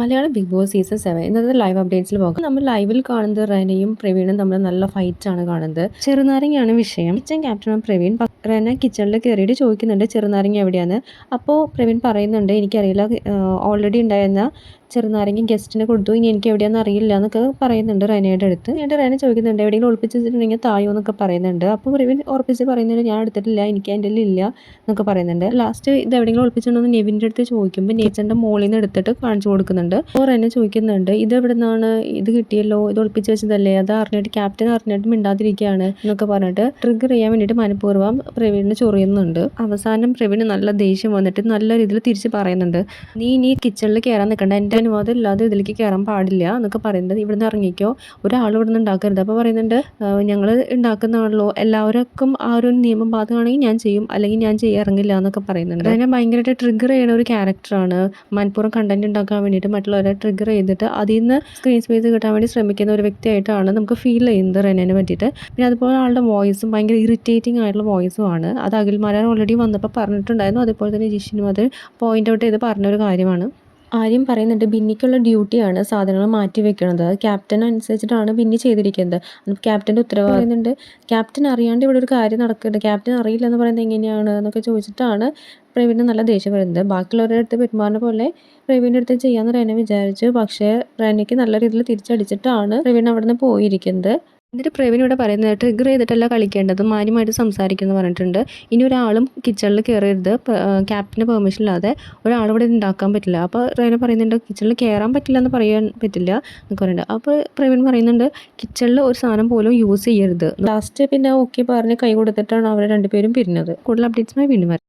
Malayalam Bigg Boss season seven ഇന്നത്തെ live അപ്ഡേറ്റ്സിൽ പോകാം നമ്മൾ ലൈവിൽ കാണുന്നത് റെനയും പ്രവീണും തമ്മിൽ നല്ല ഫൈറ്റ് ആണ് കാണുന്നത്. ചെറുനാരങ്ങയാണ് വിഷയം. കിച്ചൺ ക്യാപ്റ്റനും പ്രവീൺ. റെന കിച്ചണിൽ കയറിയിട്ട് ചോദിക്കുന്നുണ്ട് ചെറുനാരങ്ങ എവിടെയാണ്? അപ്പോൾ പ്രവീൺ പറയുന്നുണ്ട് എനിക്കറിയില്ല ഓൾറെഡി ഉണ്ടായിരുന്ന ചെറുനാരങ്ങ ഗസ്റ്റിന് കൊടുത്തു. ഇനി എനിക്ക് എവിടെയാണെന്ന് അറിയില്ല എന്നൊക്കെ പറയുന്നുണ്ട് റെനയുടെ അടുത്ത്. എന്നിട്ട് റെന ചോദിക്കുന്നുണ്ട് എവിടെയെങ്കിലും ഒളിപ്പിച്ച് വെച്ചിട്ടുണ്ടെങ്കിൽ തായോ എന്നൊക്കെ പറയുന്നുണ്ട്. അപ്പോൾ പ്രവീൺ ഉറപ്പിച്ച് പറയുന്നുണ്ട് ഞാൻ എടുത്തിട്ടില്ല എനിക്ക് എന്റെ ഇല്ല എന്നൊക്കെ പറയുന്നുണ്ട്. ലാസ്റ്റ് ഇത് എവിടെയെങ്കിലും ഒളിപ്പിച്ചിട്ടുണ്ടോ എന്ന് നെവിന്റെ അടുത്ത് ചോദിക്കുമ്പോൾ നെയ്ച്ചന്റെ മോളിൽ നിന്ന് എടുത്തിട്ട് കാണിച്ചു കൊടുക്കുന്നുണ്ട്. അപ്പോൾ എന്നെ ചോദിക്കുന്നുണ്ട് ഇത് എവിടെ നിന്നാണ് ഇത് കിട്ടിയല്ലോ? ഇത് ഒളിപ്പിച്ച് വെച്ചതല്ലേ? അത് അറിഞ്ഞിട്ട് ക്യാപ്റ്റൻ അറിഞ്ഞിട്ട് മിണ്ടാതിരിക്കുകയാണ് എന്നൊക്കെ പറഞ്ഞിട്ട് ട്രിഗർ ചെയ്യാൻ വേണ്ടിയിട്ട് മനഃപൂർവം പ്രവീണിനെ ചൊറിയുന്നുണ്ട്. അവസാനം പ്രവീണ് നല്ല ദേഷ്യം വന്നിട്ട് നല്ല രീതിയിൽ തിരിച്ച് പറയുന്നുണ്ട് നീ നീ കിച്ചണിൽ കയറാൻ നിൽക്കണ്ട. എന്റെ അനുവാദം ഇല്ലാതെ ഇതിലേക്ക് കയറാൻ പാടില്ല എന്നൊക്കെ പറയുന്നത് ഇവിടുന്ന് ഇറങ്ങിക്കോ. ഒരാൾ ഇവിടുന്ന് ഉണ്ടാക്കരുത്. അപ്പോൾ പറയുന്നുണ്ട് ഞങ്ങൾ ഉണ്ടാക്കുന്നതാണല്ലോ. എല്ലാവർക്കും ആ ഒരു നിയമം ബാധകമാണെങ്കിൽ ഞാൻ ചെയ്യും. അല്ലെങ്കിൽ ഞാൻ ചെയ്യാൻ ഇറങ്ങില്ല എന്നൊക്കെ പറയുന്നുണ്ട്. അതിനെ ഭയങ്കരമായിട്ട് ട്രിഗർ ചെയ്യുന്ന ഒരു ക്യാരക്ടറാണ് മനഃപൂർവം കണ്ടന്റ് ഉണ്ടാക്കാൻ വേണ്ടിയിട്ട് മറ്റുള്ളവരെ ട്രിഗർ ചെയ്തിട്ട് അതിൽ നിന്ന് സ്ക്രീൻ സ്പേസ് കിട്ടാൻ വേണ്ടി ശ്രമിക്കുന്ന ഒരു വ്യക്തിയായിട്ടാണ് നമുക്ക് ഫീൽ ചെയ്യുന്നത് റെനേനെ പറ്റിയിട്ട്. പിന്നെ അതുപോലെ ആളുടെ വോയിസും ഭയങ്കര ഇറിറ്റേറ്റിംഗ് ആയിട്ടുള്ള വോയിസും ആണ്. അത് അഖിൽ മാരാൻ ഓൾറെഡി വന്നപ്പോൾ പറഞ്ഞിട്ടുണ്ടായിരുന്നു. അതുപോലെ തന്നെ ജിഷിനും അത് പോയിന്റ് ഔട്ട് ചെയ്ത് പറഞ്ഞൊരു കാര്യമാണ്. ആര്യം പറയുന്നുണ്ട് ബിന്നിക്കുള്ള ഡ്യൂട്ടിയാണ് സാധനങ്ങൾ മാറ്റി വെക്കുന്നത് ക്യാപ്റ്റൻ അനുസരിച്ചിട്ടാണ് ബിന്നി ചെയ്തിരിക്കുന്നത്. ക്യാപ്റ്റന്റെ ഉത്തരവ് പറയുന്നുണ്ട് ക്യാപ്റ്റൻ അറിയാണ്ട് ഇവിടെ ഒരു കാര്യം നടക്കുന്നുണ്ട്. ക്യാപ്റ്റൻ അറിയില്ല എന്ന് പറയുന്നത് എങ്ങനെയാണ്? എന്നൊക്കെ ചോദിച്ചിട്ടാണ് പ്രവീണിന് നല്ല ദേഷ്യം വരുന്നത്. ബാക്കിയുള്ളവരുടെ അടുത്ത് പെരുമാറുന്ന പോലെ പ്രവീണിന്റെ അടുത്ത് ചെയ്യാമെന്ന് റെന വിചാരിച്ചു. പക്ഷേ റെനയ്ക്ക് നല്ല രീതിയിൽ തിരിച്ചടിച്ചിട്ടാണ് പ്രവീൺ അവിടെ നിന്ന് പോയിരിക്കുന്നത്. എന്നിട്ട് പ്രവീൺ ഇവിടെ പറയുന്നത് ട്രിഗർ ചെയ്തിട്ടല്ല കളിക്കേണ്ടത്. മാന്യമായിട്ട് സംസാരിക്കുമെന്ന് പറഞ്ഞിട്ടുണ്ട്. ഇനി ഒരാളും കിച്ചണിൽ കയറരുത് ക്യാപ്റ്റന് പെർമിഷൻ ഇല്ലാതെ ഒരാളിവിടെ ഉണ്ടാക്കാൻ പറ്റില്ല. അപ്പോൾ റേന പറയുന്നുണ്ട് കിച്ചണിൽ കയറാൻ പറ്റില്ല എന്ന് പറയാൻ പറ്റില്ല എന്നൊക്കെ പറയുന്നുണ്ട്. അപ്പോൾ പ്രവീൺ പറയുന്നുണ്ട് കിച്ചണിൽ ഒരു സാധനം പോലും യൂസ് ചെയ്യരുത്. ലാസ്റ്റ് പിന്നെ ഓക്കെ പറഞ്ഞ് കൈ കൊടുത്തിട്ടാണ് അവർ രണ്ടുപേരും പിരിഞ്ഞത്. കൂടുതൽ അപ്ഡേറ്റ്സുമായി വീണ്ടും വരാം.